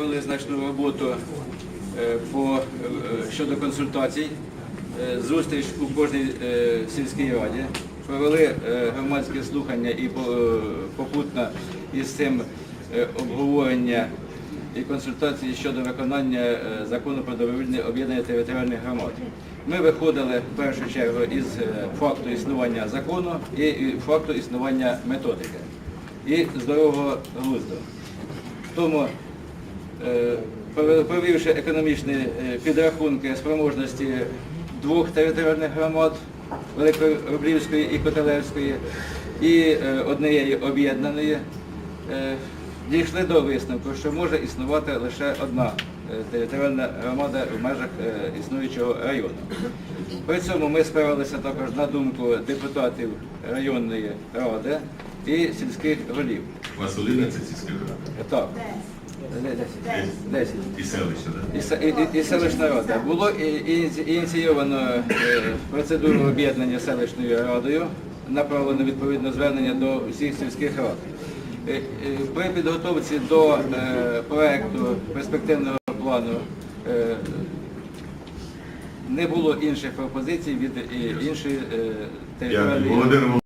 провели значну роботу е, по, е, щодо консультацій. Е, Зустріч у кожній сільській раді. Провели громадське слухання і по- попутно із цим обговорення і консультації щодо виконання закону про добровільне об'єднання територіальних громад. Ми виходили в першу чергу із факту існування закону і факту існування методики і здорового глузду. Тому, провівши економічні е, підрахунки спроможності двох територіальних громад Великорублівської і Котелевської і е, однієї об'єднаної, е, дійшли до висновку, що може існувати лише одна е, територіальна громада в межах е, існуючого району. При цьому ми спиралися також на думку депутатів районної ради і сільських голів. У вас 11 сільських рад? Так. І селище, так? І, і, і, і селищна рада. Було ініційовано е, процедуру об'єднання селищною радою, направлено відповідне звернення до всіх сільських рад. Е, е, При підготовці до проекту перспективного плану не було інших пропозицій від іншої територіальної.